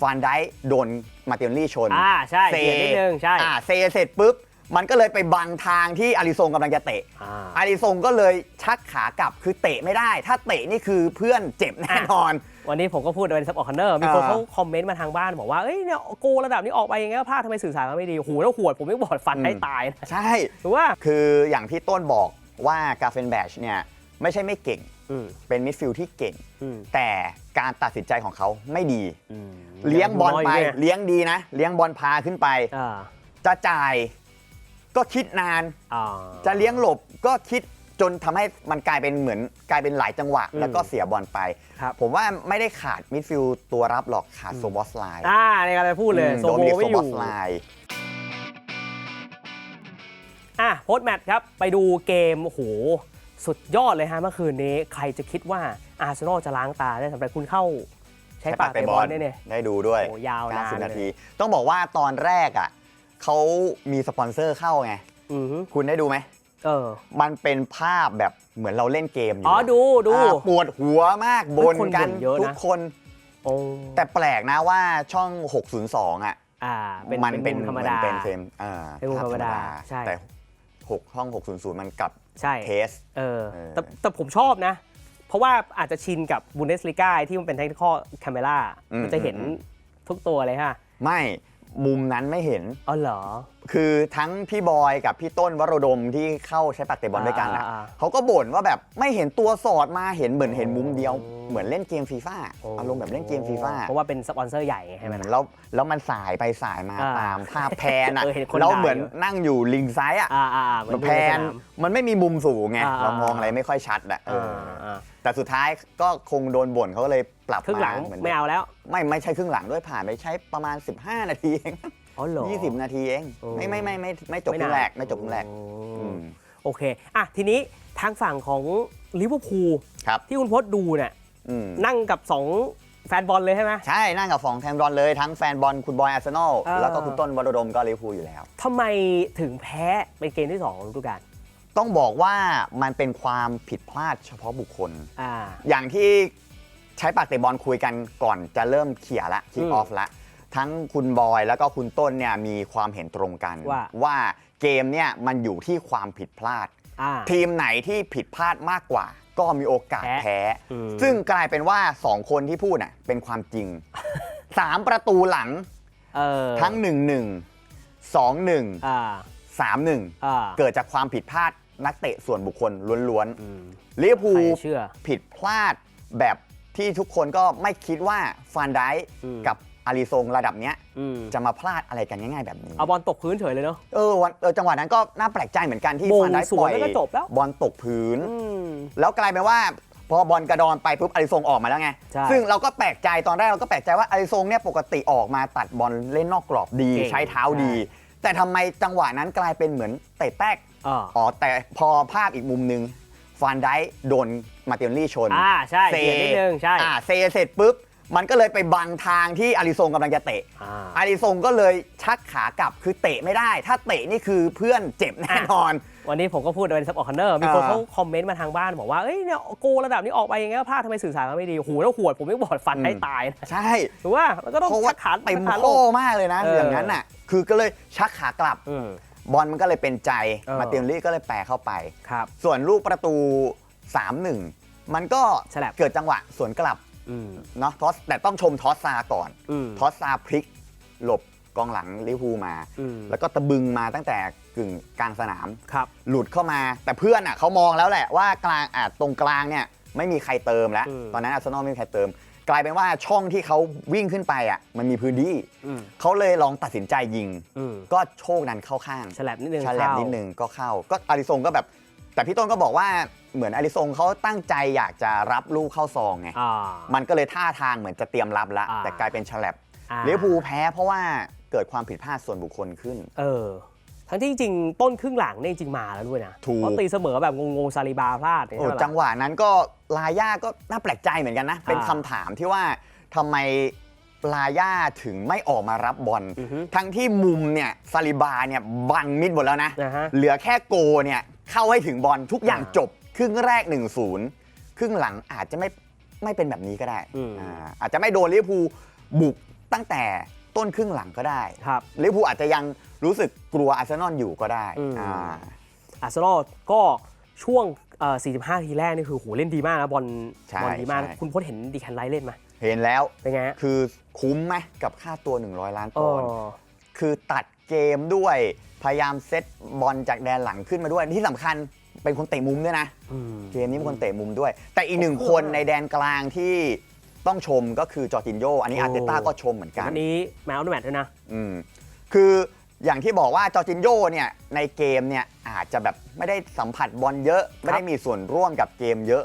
ฟานไดค์โดนมาเตียนลี่ชนอ่าใช่เซเสียนิดนึงใช่อ่าเซเสร็จปุ๊บ มันก็เลยไปบังทางที่อาริซงกำลังจะเตะ อ่า อาริซงก็เลยชักขากลับคือเตะไม่ได้ ถ้าเตะนี่คือเพื่อนเจ็บแน่นอน วันนี้ผมก็พูดเป็นซับออกคอนเนอร์มีคนอ่า เขาคอมเมนต์มาทางบ้านบอกว่า เอ้ยเนี่ยโกระดับนี้ออกไปยังไงก็พลาดทำไมสื่อสารมันไม่ดีโอ้โหูแล้วหวดผมไม่บอดฟันให้ตายนะใช่ถูกว่า คืออย่างที่ต้นบอกว่ากาเฟนแบชเนี่ย ไม่ใช่ไม่เก่ง อืม เป็นมิดฟิลด์ที่เก่ง อืม แต่การตัดสินใจของเขาไม่ดี อืมเลี้ยงบอลไป น้ยยู่เนี่ยเลี้ยงดีนะ เลี้ยงบอลพาขึ้นไป อ่าจะจ่ายก็คิดนาน อ่า จะเลี้ยงหลบก็คิดจนทำให้มันกลายเป็นเหมือนกลายเป็นหลายจังหวะ อืมแล้วก็เสียบอลไป ครับผมว่าไม่ได้ขาดมิดฟิลด์ตัวรับหรอกขาดโซบอสไลน์อ่าในการไปพูดเลยอืมโซโดนโบเรียกไม่โซอบอยู่สไลน์ อะโพสต์แมตช์ครับ ไปดูเกมโอ้โห สุดยอดเลยฮะเมื่อคืนนี้ ใครจะคิดว่าอาร์เซนอลจะล้างตาได้สำหรับคุณเข้า ใช้ปากเตะบอลได้เนี่ยได้ดูด้วยโอ้ยาวนาน90เลยนาที ต้องบอกว่าตอนแรกอะเขามีสปอนเซอร์เข้าไงอือฮึคุณได้ดูไหมเออ มันเป็นภาพแบบเหมือนเราเล่นเกมอยู่อ๋อดูดูอ่าปวดหัวมากบนคนกันบ่นเยอะนะ ทุกคน โอ้แต่แปลกนะว่าช่อง 602 อะอ่า เป็นมันเป็นมุธรรมเหมือนดา เป็นเฟรมอ่าเป็นมุมภาพธรรมดาธรรมดาใช่ แต่ 6ช่อง 600 มันกลับใช่เทส เออเออ แต่แต่ผมชอบนะ เพราะว่าอาจจะชินกับบุนเดสลิก้าที่มันเป็นเทคนิคอลแคมเมรามันจะเห็นทุกตัวเลยฮะไม่มุมนั้นไม่เห็น อ๋อเหรอ คือทั้งพี่บอยกับพี่ต้นวโรดมที่เข้าใช้ปากเตะบอลด้วยกันอะอ่าอ่าเขาก็บ่นว่าแบบไม่เห็นตัวสอดมาเห็นเหมือนเห็นมุมเดียวโอ้เหมือนเล่นเกมฟีฟ่าอารมณ์แบบเล่นเกมฟีฟ่าเพราะว่าเป็นสปอนเซอร์ใหญ่ไงใช่ไหมล่ะ แล้วแล้วมันสายไปสายมาอ่าตามภาพแพนอะเออเห็นคนเราด่าเหมือนอยู่นั่งอยู่ลิงซ้ายอะอ่าอ่าอ่าเหมือนแพดูในสนนาม มันไม่มีมุมสูงไงอ่า เรามองอะไรไม่ค่อยชัดอะเอออ่าอ่าแต่สุดท้ายก็คงโดนบ่นเขาก็เลยปรับครึ่งหลังเหมือนไม่เอาแล้ว ไม่ไม่ใช่ครึ่งหลังด้วยผ่านไปใช้ประมาณ 15 นาทีเอง อ๋อเหรอ 20 นาทีเอง โอ้ ไม่ไม่ไม่ไม่ไม่จบครึ่งแรกไม่จบครึ่งแรกโอ้อืมโอเคอะทีนี้ทางฝั่งของลิเวอร์พูลครับที่คุณพจน์ดูเนี่ยอืมนั่งกับ 2 แฟนบอลเลยใช่ไหม ใช่นั่งกับฟองแทมบอลเลยทั้งแฟนบอลคุณบอยอาร์เซนอลเออ แล้วก็คุณต้นวรดมก็ลิเวอร์พูลอยู่แล้ว ทำไมถึงแพ้เป็นเกมที่2ของฤดูกาลต้องบอกว่ามันเป็นความผิดพลาดเฉพาะบุคคล อ่า อย่างที่ใช้ปากเตะบอลคุยกันก่อนจะเริ่มเขี่ยละคิกอือมอฟละ ทั้งคุณบอยแล้วก็คุณต้นเนี่ยมีความเห็นตรงกันว่าว่าเกมเนี่ยมันอยู่ที่ความผิดพลาดอ่าทีมไหนที่ผิดพลาดมากกว่า ก็มีโอกาสแพ้แพ้อืมซึ่งกลายเป็นว่า 2 คนที่พูดน่ะเป็นความจริง 3 ประตูหลังเออทั้ง 1 1 2 1อ่า3 1อ่าเกิดจากความผิดพลาดนักเตะส่วนบุคคลล้วนอืมๆลิเวอร์พูใครลจะเชื่อผิดพลาดแบบที่ทุกคนก็ไม่คิดว่าฟานไดค์อืมกับ อาริซงระดับเนี้ยอืมจะมาพลาดอะไรกันง่าย ๆ แบบนี้เอาบอลตกพื้นเฉยเลยเนาะ เออวันเออจังหวะนั้นก็น่าแปลกใจเหมือนกันที่มงฟานไดค์สปวล่นอยแล้วก็จบแล้ว บอลตกพื้น อืม แล้วกลายเป็นว่าพอบอลกระดอนไปปุ๊บอาริซงออกมาแล้วไง ใช่ซึ่งเราก็แปลกใจตอนแรกเราก็แปลกใจว่าอาริซงเนี่ยปกติออกมาตัดบอลเล่นนอกกรอบดี เก่ง ใช้เท้าดีใช่แต่ทำไมจังหวะนั้นกลายเป็นเหมือนเตะแป๊กอ่าอ๋อแต่พอภาพอีกมุมหนึงฟานไดค์โดนมาเตียนลี่ชนอ่าใช่เสียนิดนึงใช่ อ่าเซเสร็จปุ๊บ มันก็เลยไปบังทางที่อาริซงกำลังจะเตะ อ่า อาริซงก็เลยชักขากลับคือเตะไม่ได้ ถ้าเตะนี่คือเพื่อนเจ็บแน่นอน วันนี้ผมก็พูดเป็นซับออกคอนเนอร์มีคนอ่า เขาคอมเมนต์มาทางบ้านบอกว่า เอ้ยเนี่ยโกระดับนี้ออกไปยังไงก็พลาดทำไมสื่อสารมันไม่ดีโอ้โหูแล้วหวดผมไม่บอดฟันให้ตายนะใช่ถูกว่ามันก็ต้องเพราะชัว่ากขาเต็มชักขาลโค้งมากเลยนะ เออออย่างนั้นน่ะ คือก็เลยชักขากลับ อืม บอลมันก็เลยเป็นใจ เออ มาเตียนลี่ก็เลยแปรเข้าไป ครับ ส่วนลูกประตู 3-1 มันก็ฉลับ เกิดจังหวะสวนกลับ อืม เนาะทอสแต่ต้องชมทอสซาก่อน อืม ทอสซาพลิก หลบกองหลังลิเวอร์พูลมา อืม แล้วก็ตะบึงมาตั้งแต่กึ่งกลางสนาม ครับ หลุดเข้ามาแต่เพื่อนอะเขามองแล้วแหละว่ากลางอะตรงกลางเนี่ยไม่มีใครเติมแล้ว อืม ตอนนั้นอาร์เซนอลไม่มีใครเติม กลายเป็นว่าช่องที่เขาวิ่งขึ้นไปอะมันมีพื้นที่อืมเขาเลยลองตัดสินใจยิง อืมก็โชคนั้นเข้าข้างฉลับนิดนึงฉลับเข้านิดนึงก็เข้า ก็อาริซงก็แบบ แต่พี่ต้นก็บอกว่าเหมือนอาริซงเขาตั้งใจอยากจะรับลูกเข้าซองไง อ่า มันก็เลยท่าทางเหมือนจะเตรียมรับละ อ่า แต่กลายเป็นฉลับอ่าลิเวอร์พูลแพ้เพราะว่าเกิดความผิดพลาดส่วนบุคคลขึ้น เออ ทั้งที่จริงๆต้นครึ่งหลังเนี่ยจริงๆมาแล้วด้วยนะถูกเพราะตีเสมอแบบงงๆซาลิบาพลาดเนี่ยโอ้ใช่ไหมจังหวะนั้นก็ลาย่าก็น่าแปลกใจเหมือนกันนะ เป็นคำถามที่ว่าทำไมลาย่าถึงไม่ออกมารับบอล อือฮึทั้งที่มุมเนี่ยซาลิบาเนี่ยบังมิดหมดแล้วนะนะฮะ เหลือแค่โกเนี่ย เข้าให้ถึงบอลทุกอย่างอ่าจบ ครึ่งแรก 1-0 ครึ่งหลังอาจจะไม่ไม่เป็นแบบนี้ก็ได้อืมอ่าอาจจะไม่โดนลิเวอร์พูลบุกตั้งแต่ต้นครึ่งหลังก็ได้ครับลิเวอร์พูลอาจจะยังรู้สึกกลัวอาร์เซนอลอยู่ก็ได้อืม อ่า อาร์เซนอลก็ช่วงเอ่อ45 ทีแรกนี่คือโหเล่นดีมากนะบอลใช่บอลดีมากใช่ คุณพจน์เห็นดีแคนไลท์เล่นไหมเห็นแล้วเป็นไงฮะคือคุ้มไหมกับค่าตัว 100 ล้านเอปอนด์อ คือตัดเกมด้วย พยายามเซตบอลจากแดนหลังขึ้นมาด้วยที่สำคัญเป็นคนเตะมุมด้วยนะอืมเกมนี้เป็นคนเตะมุมด้วย แต่อีกหนึ่งโอ้โหคนในแดนกลางที่ต้องชมก็คือจอร์จินโย อันนี้โอ้อาร์เตต้าก็ชมเหมือนกันอันนี้แมวน์แมทด้วยนะอืมคืออย่างที่บอกว่าจอร์จินโยเนี่ยในเกมเนี่ยอาจจะแบบไม่ได้สัมผัสบอลเยอะ ไม่ได้มีส่วนร่วมกับเกมเยอะ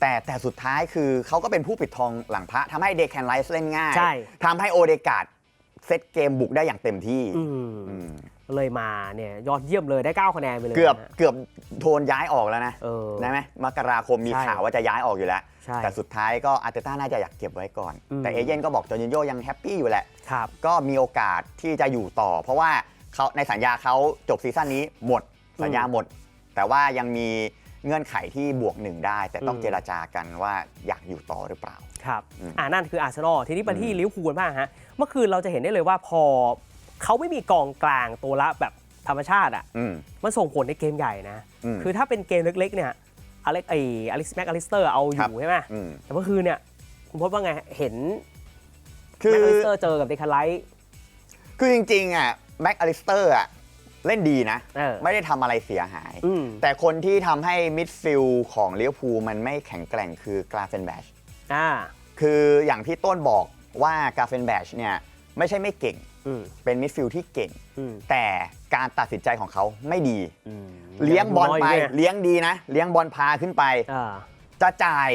แต่แต่สุดท้ายคือเขาก็เป็นผู้ปิดทองหลังพระทำให้เดคแคนไลส์เล่นง่ายใช่ทำให้โอเดกาดเซตเกมบุกได้อย่างเต็มที่อืมอืม เลยมาเนี่ยยอดเยี่ยมเลยได้ 9 คะแนนไปเลยเกือบนะฮะเกือบโทนย้ายออกแล้วนะเออ ได้ไหมมกราคมมีใช่ข่าวว่าจะย้ายออกอยู่แล้ว ใช่แต่สุดท้ายก็อาร์เตต้าน่าจะอยากเก็บไว้ก่อน อืม แต่เอเย่นก็บอกจอร์จินโยยังแฮปปี้อยู่แหละ ครับ ก็มีโอกาสที่จะอยู่ต่อ เพราะว่าเขาในสัญญาเขาจบซีซั่นนี้หมดสัญญาหมด แต่ว่ายังมีเงื่อนไขที่บวกหนึ่งได้ แต่ต้องอืม เจราจากันว่าอยากอยู่ต่อหรือเปล่า ครับอืมอ่านั่นคืออาร์เซนอลทีนี้มาที่อืมลิเวอร์พูลบ้างฮะเมื่อคืนเราจะเห็นได้เลยว่าพอ เขาไม่มีกองกลางตัวละแบบธรรมชาติอะอืมมันส่งผลในเกมใหญ่นะอืมคือถ้าเป็นเกมเล็กๆเนี่ยอเล็กไออเล็กซ์แม็กอลิสเตอร์เอาอครับยู่ใช่ไหมอืมแต่เมื่อคืนเนี่ยคุณพจน์ว่าไงเห็นคืแม็อกอลิสเตอร์เจอกับเดคาไลท์คือจริงๆอะแม็กอลิสเตอร์อะเล่นดีนะเออไม่ได้ทำอะไรเสียหายอืมแต่คนที่ทำให้มิดฟิลด์ของลิเวอร์พูลมันไม่แข็งแกร่งคือกราเฟนแบชอ่าคืออย่างที่ต้นบอกว่ากราเฟนแบชเนี่ยไม่ใช่ไม่เก่ง อืม เป็นมิดฟิลด์ที่เก่ง อืม แต่การตัดสินใจของเขาไม่ดี อืมเลี้ยงบอลไป น้ยยู่เนี่ยเลี้ยงดีนะ เลี้ยงบอลพาขึ้นไป อ่าจะจ่าย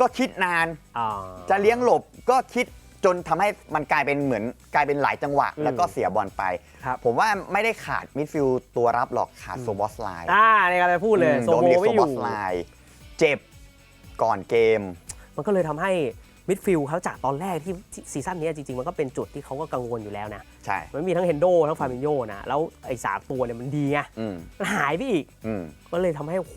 ก็คิดนาน อ่า จะเลี้ยงหลบก็คิดจนทำให้มันกลายเป็นเหมือนกลายเป็นหลายจังหวะ อืมแล้วก็เสียบอลไป ครับผมว่าไม่ได้ขาดมิดฟิลด์ตัวรับหรอกขาดโซบอสไลน์อ่าในการไปพูดเลยอืมโซโดนโบเรียกไม่โซอบอยู่สไลน์เจ็บก่อนเกม มันก็เลยทำให้ มิดฟิลด์เขาจากตอนแรกที่ที่ซีซั่นนี้จริง ๆ มันก็เป็นจุดที่เขาก็กังวลอยู่แล้วนะ ใช่ มันมีทั้งเฮนโดทั้งฟาบินโยนะ แล้วไอ้สามตัวเนี่ยมันดีไงอืมมันหายไปอีก อืม ก็เลยทำให้โอ้โห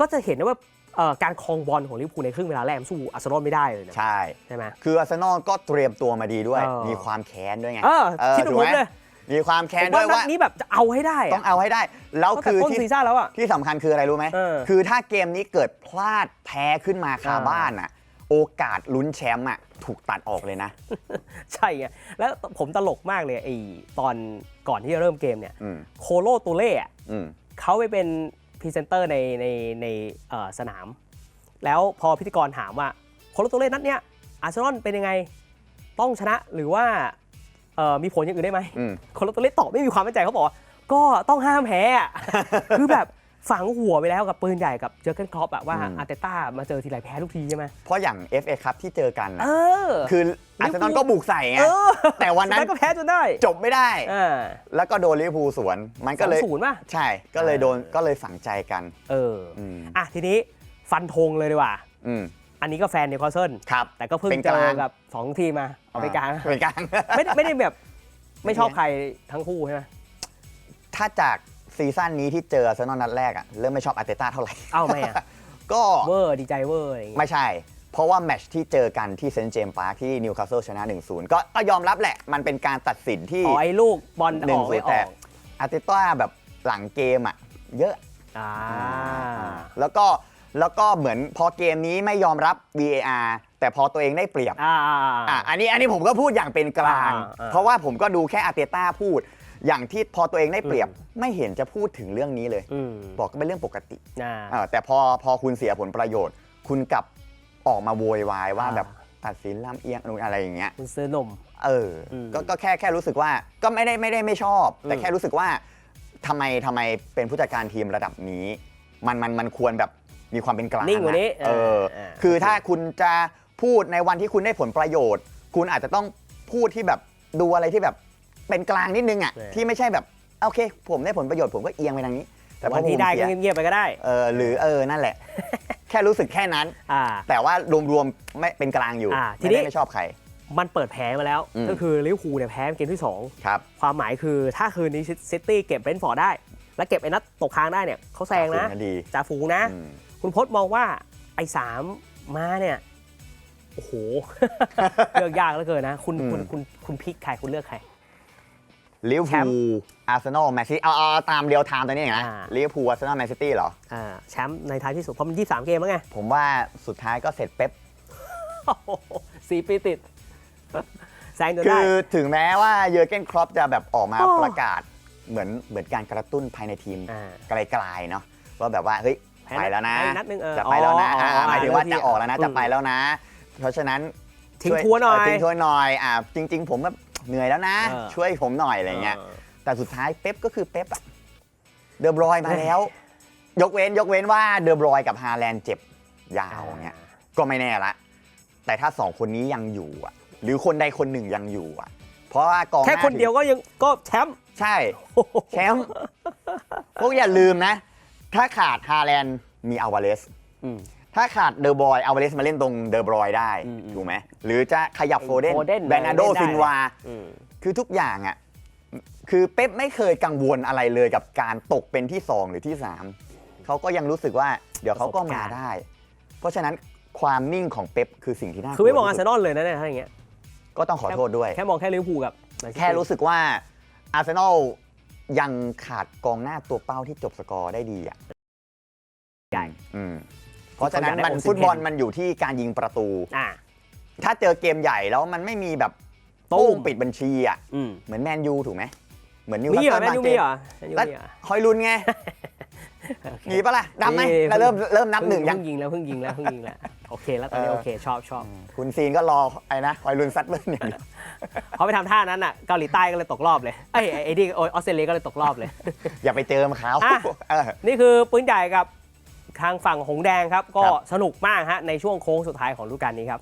ก็จะเห็นได้ว่าเอ่อการครองบอลของลิเวอร์พูลในครึ่งเวลาแรกมันสู้อาร์เซนอลไม่ได้เลยนะ ใช่ ใช่ไหม คืออาร์เซนอลก็เตรียมตัวมาดีด้วย เออมีความแค้นด้วยไงเออเออคิดถึงถูผกมไหมเลย มีความแค้นผมด้วยว่านัว่าดนี้แบบจะเอาให้ได้ะต้องเอาให้ได้ แล้วตั้งแต่คือต้นที่ ซีซั่นแล้วอะ ที่สำคัญคืออะไรรู้ไหม เออคือถ้าเกมนี้เกิดพลาดแพ้ขึ้นมาคาเออบ้านอะ โอกาสลุ้นแชมป์อะถูกตัดออกเลยนะ ใช่ไงแล้วผมตลกมากเลยไอ้ตอนก่อนที่จะเริ่มเกมเนี่ยอืมโคโลตูเล่อะอืมเขาไปเป็นพรีเซนเตอร์ในในในเอ่อสนาม แล้วพอพิธีกรถามว่าโคโลตูเล่นัดเนี้ยอาร์เซนอลเป็นยังไงต้องชนะหรือว่าเอ่อมีผลอย่างอื่นได้ไหม อืมโคโลตูเล่ตอบไม่มีความมั่นใจเขาบอกว่าก็ต้องห้ามแพ้อะ คือแบบ ฝังหัวไปแล้วกับปืนใหญ่กับเจอร์เกนครอปอะว่าอืม อาร์เตต้ามาเจอทีไรแพ้ทุกทีใช่ไหมเพราะอย่าง FA ครับที่เจอกันเอนะอคืออาร์เซนอลก็บุกใส่ไง เออแต่วันนั้น สุดท้ายก็แพ้จนได้จบไม่ได้ อ่าแล้วก็โดนลิเวอร์พูลสวน มันก็เลยสองศูนย์ป่ะ ใช่ก็เลยโดนเออ ก็เลยฝังใจกัน เอออืมอะทีนี้ฟันธงเลยดีกว่า อืมอันนี้ก็แฟนนิวคาสเซิลครับ แต่ก็เพิ่งเป็นเจกลาองกับ2ทีมมาเอาไปกลางเป็นกลาง ไม่ได้ไม่ได้แบบ ไม่ชอบใครทั้งคู่ใช่ไหมถ้าจาก ซีซั่นนี้ที่เจออาร์เซนอลนัดแรกอะเริ่มไม่ชอบอาร์เตต้าเท่าไหร่ เอ้าไม่อะก็เวอร์ดีใจเวอร์อะไรอย่างเงี้ยไม่ใช่ เพราะว่าแมตช์ที่เจอกันที่เซนต์เจมส์พาร์คที่นิวคาสเซิลชนะ 1-0 ก็ก็ยอมรับแหละ มันเป็นการตัดสินที่อ๋อไอ้ลูกบอลหอนึ่งอกไม่อแต่อกอาร์เตต้าแบบหลังเกมอะเยอะ อ่า แล้วก็แล้วก็เหมือนพอเกมนี้ไม่ยอมรับ VAR แต่พอตัวเองได้เปรียบอ่า อะอันนี้อันนี้ผมก็พูดอย่างเป็นกลาง อ่าอ่าเพราะว่าผมก็ดูแค่อาร์เตต้าพูด อย่างที่พอตัวเองได้เปรียบไม่เห็นจะพูดถึงเรื่องนี้เลย อืมบอกก็เป็นเรื่องปกติอ่าเออแต่พอพอคุณเสียผลประโยชน์ คุณกลับออกมาโวยวายว่าอ่า แบบตัดสินลำเอียงอะไรอย่างเงี้ย คุณซื้อนม เอออมก็ก็แค่แค่รู้สึกว่าก็ไม่ได้ไม่ได้ไม่ชอบ แต่อืม แค่รู้สึกว่าทำไมทำไมเป็นผู้จัดการทีมระดับนี้ มันมันมันควรแบบมีความเป็นกลางนิ่งกว่านี้อะเอออา คือโอเคถ้าคุณจะพูดในวันที่คุณได้ผลประโยชน์ คุณอาจจะต้องพูดที่แบบดูอะไรที่แบบ เป็นกลางนิดนึงอะเออที่ไม่ใช่แบบ โอเค ผมได้ผลประโยชน์ผมก็เอียงไปทางนี้ แต่พวัอนผมที่ได้เสีก็ยเงียบๆไปก็ได้ เออหรือเออนั่นแหละ แค่รู้สึกแค่นั้น อ่า แต่ว่ารวมๆไม่เป็นกลางอยู่อ่าทีไม่นี้ ได้ไม่ชอบใคร มันเปิดแพ้มาแล้ว อืม ก็คือลิเวอร์พูลเนี่ยแพ้เกมที่ครับ2ความหมายคือถ้าคืนนี้ซิตี้เก็บเบรนท์ฟอร์ดได้ และเก็บไอ้นัดตกค้างได้เนี่ยเขาแซงนะดีจ่าฝูงนะ อืม คุณพจน์มองว่าไอ้สามมาเนี่ย โอโอ้โห เลือกยากเหลือเกินนะ คุณอืม คุณคุณคุณพิกใครคุณเลือกใคร ลิเวอร์แชพูมป์ ลอาร์เซนอลแมนซิตี้เอาเอาเอาตามเรียวไทม์ตัวนี้นะอ่า ลิเวอร์พูลอาร์เซนอลแมนซิตี้เหรอ อ่าแชมป์ในท้ายที่สุดเพราะมัน23 เกมแล้วไงผมว่าสุดท้ายก็เสร็จเป๊ป โอ้โหสี่ปีติด แซงจนคืได้ อถึงแม้ว่าเยอร์เกนครอปจะแบบออกมาโอ้ประกาศเหมือนเหมือนการกระตุ้นภายในทีมอ่าไกลๆเนาะว่าแบบว่าเฮ้ยแพ้ไปแล้วนะแพ้อีกนัดหนึ่งเออจะไปแล้วนะอ๋ออ๋ออ๋ออ่าหมายถึงว่าจะออกแล้วนะอืมจะไปแล้วนะ เพราะฉะนั้นทิ้งช่ทวนหน่อย เทิ้งทวนหน่อยอ่าจริง ๆ ผมแบบ เหนื่อยแล้วนะ เออ ช่วยผมหน่อยอะไรเงี้ย แต่สุดท้ายเป๊ปก็คือเป๊ปอะเดอบรอยมาแล้ว ยกเว้นยกเว้นว่าเดอบรอยกับฮาแลนด์เจ็บยาวเงี้ย ก็ไม่แน่ละ แต่ถ้าสองคนนี้ยังอยู่อะหรือคนใดคนหนึ่งยังอยู่อะเพราะว่ากองหแค่น้าคนเดียวก็ยังก็แชมป์ ใช่ แชมป์พวกอย่าลืมนะ ถ้าขาดฮาแลนด์มีอาวาเลสอืม ถ้าขาดเดอบรอยอาวาเลสมาเล่นตรงเดอบรอยได้อืมอืมถูกไหมหรือจะขยับโฟเดน Foden แบรนาโดเล่นได้ ซินวา อืม คือทุกอย่างอะ คือเป๊ปไม่เคยกังวลอะไรเลยกับการตกเป็นที่ 2 หรือที่ 3 เขาก็ยังรู้สึกว่าเดี๋ยวเขาก็มาได้ เพราะฉะนั้นความนิ่งของเป๊ปคือสิ่งที่น่ากลัวคือไม่มองอาที่ร์เซสุดนอลเลยนะเนี่ยถ้าอย่างเงี้ยก็ต้องขอโทษด้วย แค่มองแค่ลิเวอร์พูลกับ Man City แค่รู้สึกว่าอาร์เซนอลยังขาดกองหน้าตัวเป้าที่จบสกอร์ได้ดีอะใหญ่อืม เพราะฉะนั้นเขาอยากได้มันโอซิเมนฟุตบอลมันอยู่ที่การยิงประตู อ่า ถ้าเจอเกมใหญ่แล้วมันไม่มีแบบตุ้ตู้มปิดบัญชีอะอืมเหมือนแมนยูถูกไหมเหมือนนิวมีคาสเหรอเซิลแมนยูมีเหรอแมนยูแล้วมีเหรอคอยลุ้นไงโอเคมีปะล่ะนับไหมมีแล้วเริ่มเริ่มนับหนึ่งยัง เพิ่ยิงแล้วเพิ่งยิงแล้วเพิ่งยิงแล้วโอเคแล้วตอนนี้เออ โอเคชอบชอบคุณซีนก็รอไอ้นะคอยลุ้นซัดเบิ้ลอย่างเดียวเขาไปทำท่านั้นอะเกาหลีใต้ก็เลยตกรอบเลยไอ้ยไอ้ไอ้นี่โอ้ยออสเตรเลียก็เลยตกรอบเลย อย่าไปเจอมเขาอะ เออ นี่คือปืนใหญ่กับ ทางฝั่งหงแดงครับก็ครับสนุกมากฮะในช่วงโค้งสุดท้ายของฤดูกาลนี้ครับ